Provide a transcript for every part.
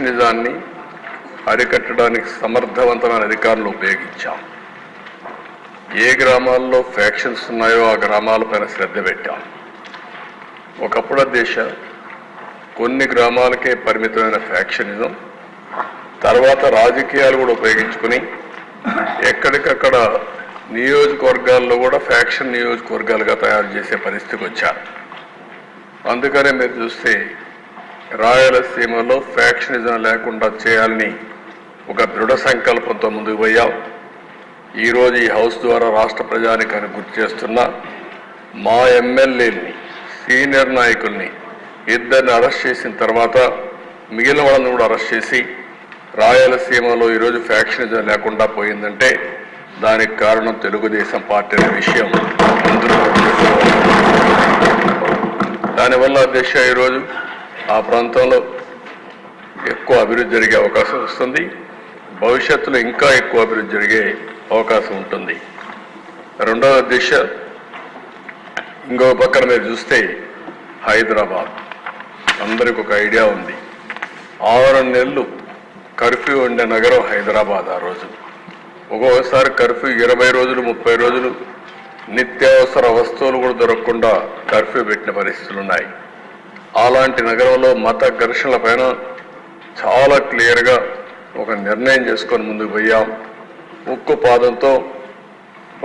నిజాన్ని అరికట్టడానికి సమర్థవంతమైన అధికారులు ఉపయోగించాం. ఏ గ్రామాల్లో ఫ్యాక్షన్స్ ఉన్నాయో ఆ గ్రామాలపైన శ్రద్ధ పెట్టాం. ఒకప్పుడు దేశ కొన్ని గ్రామాలకే పరిమితమైన ఫ్యాక్షనిజం తర్వాత రాజకీయాలు కూడా ఉపయోగించుకుని ఎక్కడికక్కడ నియోజకవర్గాల్లో కూడా ఫ్యాక్షన్ నియోజకవర్గాలుగా తయారు చేసే పరిస్థితికి వచ్చారు. అందుకనే మీరు చూస్తే రాయలసీమలో ఫ్యాక్షనిజం లేకుండా చేయాలని ఒక దృఢ సంకల్పంతో ముందుకు పోయాం. ఈరోజు ఈ హౌస్ ద్వారా రాష్ట్ర ప్రజానికాన్ని గుర్తు చేస్తున్నా మా ఎమ్మెల్యేని సీనియర్ నాయకుల్ని ఇద్దరిని అరెస్ట్ చేసిన తర్వాత మిగిలిన వాళ్ళని కూడా అరెస్ట్ చేసి రాయలసీమలో ఈరోజు ఫ్యాక్షనిజం లేకుండా పోయిందంటే దానికి కారణం తెలుగుదేశం పార్టీ అనే విషయం అందరూ దానివల్ల దేశ ఈరోజు ఆ ప్రాంతంలో ఎక్కువ అభివృద్ధి జరిగే అవకాశం వస్తుంది. భవిష్యత్తులో ఇంకా ఎక్కువ అభివృద్ధి జరిగే అవకాశం ఉంటుంది. రెండవ దిశ ఇంకో పక్కన మీరు చూస్తే హైదరాబాద్. అందరికి ఒక ఐడియా ఉంది. ఆరు నెలలు కర్ఫ్యూ ఉండే నగరం హైదరాబాద్ ఆ రోజు. ఒక్కొక్కసారి కర్ఫ్యూ ఇరవై రోజులు ముప్పై రోజులు నిత్యావసర వస్తువులు కూడా దొరకకుండా కర్ఫ్యూ పెట్టిన పరిస్థితులు ఉన్నాయి. అలాంటి నగరంలో మత ఘర్షణల పైన చాలా క్లియర్గా ఒక నిర్ణయం చేసుకొని ముందుకు పోయాం. ఉక్కు పాదంతో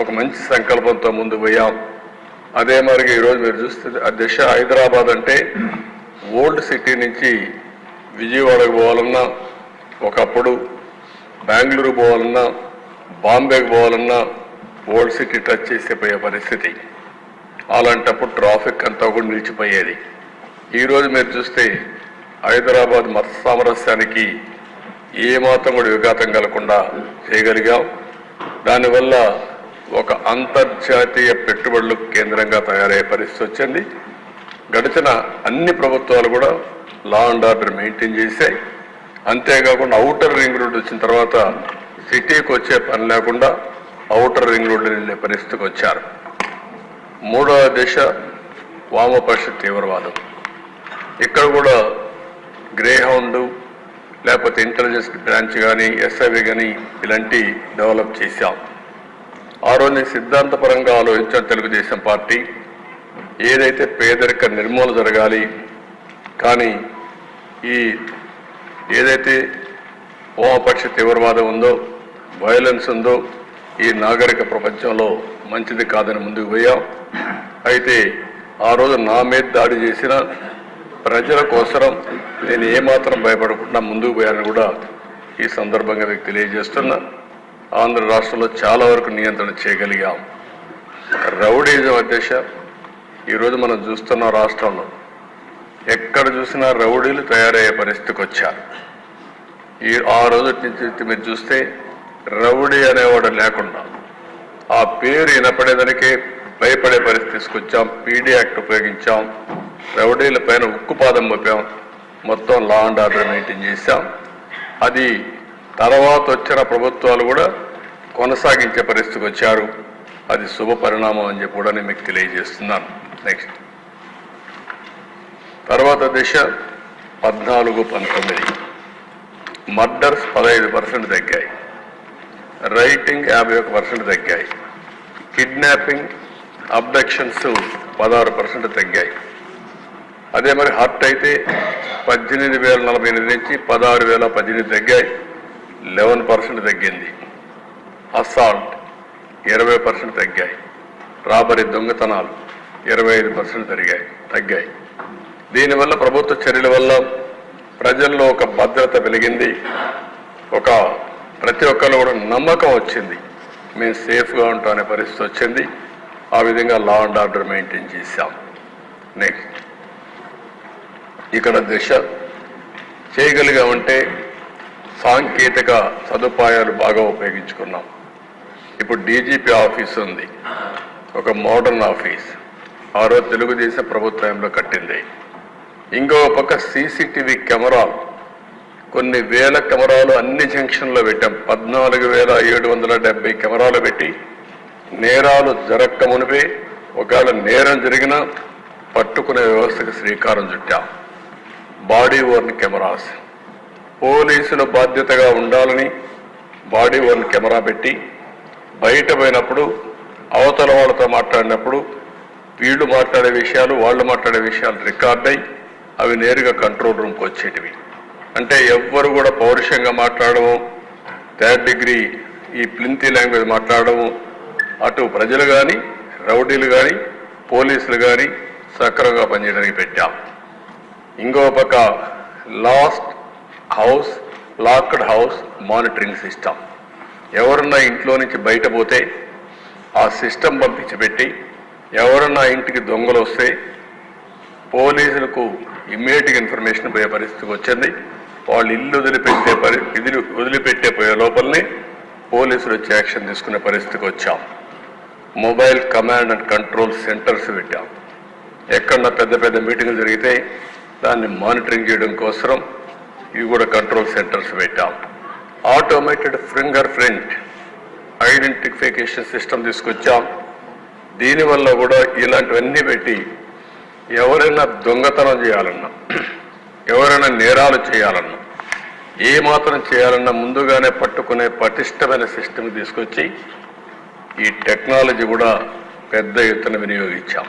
ఒక మంచి సంకల్పంతో ముందుకు పోయాం. అదే మరిగా ఈరోజు మీరు చూస్తే ఆ దిశ హైదరాబాద్ అంటే ఓల్డ్ సిటీ నుంచి విజయవాడకు పోవాలన్నా ఒకప్పుడు బెంగళూరు పోవాలన్నా బాంబేకి పోవాలన్నా ఓల్డ్ సిటీ టచ్ చేసే పోయే పరిస్థితి. అలాంటప్పుడు ట్రాఫిక్ అంతా కూడా నిలిచిపోయేది. ఈరోజు మీరు చూస్తే హైదరాబాద్ మత సామరస్యానికి ఏమాత్రం కూడా విఘాతం కలగకుండా చేయగలిగాం దానివల్ల ఒక అంతర్జాతీయ పెట్టుబడులు కేంద్రంగా తయారయ్యే పరిస్థితి వచ్చింది. గడిచిన అన్ని ప్రభుత్వాలు కూడా లా అండ్ ఆర్డర్ మెయింటైన్ చేశాయి. అంతేకాకుండా అవుటర్ రింగ్ రోడ్ వచ్చిన తర్వాత సిటీకి వచ్చే పని లేకుండా అవుటర్ రింగ్ రోడ్లు వెళ్ళే పరిస్థితికి వచ్చారు. మూడవ దశ వామపక్ష తీవ్రవాదం. ఇక్కడ కూడా గ్రే హౌండ్ లేకపోతే ఇంటెలిజెన్స్ బ్రాంచ్ కానీ ఎస్ఐవి కానీ ఇలాంటి డెవలప్ చేశాం. ఆ రోజు సిద్ధాంతపరంగా ఆలోచించాను తెలుగుదేశం పార్టీ. ఏదైతే పేదరిక నిర్మూలన జరగాలి కానీ ఈ ఏదైతే వామపక్ష తీవ్రవాదం ఉందో వయలెన్స్ ఉందో ఈ నాగరిక ప్రపంచంలో మంచిది కాదని ముందుకు పోయాం. అయితే ఆ రోజు నా మీద దాడి చేసిన ప్రజల కోసరం నేను ఏమాత్రం భయపడకుండా ముందుకు పోయానని కూడా ఈ సందర్భంగా మీకు తెలియజేస్తున్నా. ఆంధ్ర రాష్ట్రంలో చాలా వరకు నియంత్రణ చేయగలిగాం. రౌడీజం అధ్యక్ష ఈరోజు మనం చూస్తున్న రాష్ట్రంలో ఎక్కడ చూసినా రౌడీలు తయారయ్యే పరిస్థితికి వచ్చారు. ఈ ఆ రోజు నుంచి మీరు చూస్తే రౌడీ అనేవాడు లేకుండా ఆ పేరు వినపడేదానికే భయపడే పరిస్థితి తీసుకొచ్చాం పీడీ యాక్ట్ ఉపయోగించాం. రౌడీల పైన ఉక్కుపాదం మోపాం. మొత్తం లా అండ్ ఆర్డర్ మెయింటైన్ చేశాం. అది తర్వాత వచ్చిన ప్రభుత్వాలు కూడా కొనసాగించే పరిస్థితికి వచ్చారు. అది శుభ పరిణామం అని చెప్పి కూడా నేను మీకు తెలియజేస్తున్నాను. నెక్స్ట్ తర్వాత దిశ పద్నాలుగు పంతొమ్మిది. మర్డర్స్ పదహైదు పర్సెంట్ తగ్గాయి. రైటింగ్ యాభై ఒక పర్సెంట్ తగ్గాయి. కిడ్నాపింగ్ అబ్డక్షన్స్ పదహారు పర్సెంట్ తగ్గాయి. అదే మరి హర్ట్ అయితే పద్దెనిమిది వేల నలభై ఎనిమిది నుంచి పదహారు వేల పద్దెనిమిది తగ్గాయి. లెవెన్ పర్సెంట్ తగ్గింది. అసాల్ట్ ఇరవై పర్సెంట్ తగ్గాయి. రాబరీ దొంగతనాలు ఇరవై ఐదు పర్సెంట్ తరిగాయి తగ్గాయి. దీనివల్ల ప్రభుత్వ చర్యల వల్ల ప్రజల్లో ఒక భద్రత వెలిగింది. ఒక ప్రతి ఒక్కరు కూడా నమ్మకం వచ్చింది. మేము సేఫ్గా ఉంటామనే పరిస్థితి వచ్చింది. ఆ విధంగా లా అండ్ ఆర్డర్ మెయింటైన్ చేశాం. నెక్స్ట్ ఇక్కడ దిశ చేయగలిగామంటే సాంకేతిక సదుపాయాలు బాగా ఉపయోగించుకున్నాం. ఇప్పుడు డీజీపీ ఆఫీస్ ఉంది. ఒక మోడర్న్ ఆఫీస్. ఆ రోజు తెలుగుదేశం ప్రభుత్వంలో కట్టింది. ఇంకో పక్క సీసీటీవీ కెమెరాలు. కొన్ని వేల కెమెరాలు అన్ని జంక్షన్లో పెట్టాం. పద్నాలుగు వేల ఏడు వందల డెబ్బై కెమెరాలు పెట్టి నేరాలు జరక్క మునిపే ఒకవేళ నేరం జరిగినా పట్టుకునే వ్యవస్థకు శ్రీకారం చుట్టాం. Body worn cameras. పోలీసులు బాధ్యతగా ఉండాలని బాడీ ఓర్న్ కెమెరా పెట్టి బయట పోయినప్పుడు అవతల వాళ్ళతో మాట్లాడినప్పుడు వీళ్ళు మాట్లాడే విషయాలు వాళ్ళు మాట్లాడే విషయాలు రికార్డ్ అయి అవి నేరుగా కంట్రోల్ రూమ్కి వచ్చేటివి. అంటే ఎవ్వరు కూడా పౌరుషంగా మాట్లాడము థర్డ్ డిగ్రీ ఈ ప్లింతి లాంగ్వేజ్ మాట్లాడము. అటు ప్రజలు కానీ రౌడీలు కానీ పోలీసులు కానీ సక్రమంగా పనిచేయడానికి పెట్టాం. ఇంకో పక్క last house locked house monitoring system. ఎవరన్నా ఇంట్లో నుంచి బయట పోతే ఆ సిస్టమ్ పంపించి పెట్టి ఎవరన్నా ఇంటికి దొంగలు వస్తే పోలీసులకు ఇమ్మీడియట్గా ఇన్ఫర్మేషన్ పోయే పరిస్థితికి వచ్చింది. వాళ్ళు ఇల్లు వదిలిపెట్టే పరి ఇదిలి వదిలిపెట్టే పోయే లోపలనే పోలీసులు వచ్చి యాక్షన్ తీసుకునే పరిస్థితికి వచ్చాం. Mobile command and control centres పెట్టాం. ఎక్కడన్నా పెద్ద పెద్ద మీటింగ్లు జరిగితే దాన్ని మానిటరింగ్ చేయడం కోసం ఇవి కూడా కంట్రోల్ సెంటర్స్ పెట్టాం. Automated fingerprint identification system తీసుకొచ్చాం దీనివల్ల కూడా ఇలాంటివన్నీ పెట్టి ఎవరైనా దొంగతనం చేయాలన్నా ఎవరైనా నేరాలు చేయాలన్నా ఏ మాత్రం చేయాలన్నా ముందుగానే పట్టుకునే పటిష్టమైన సిస్టమ్ తీసుకొచ్చి ఈ టెక్నాలజీ కూడా పెద్ద ఎత్తున వినియోగించాం.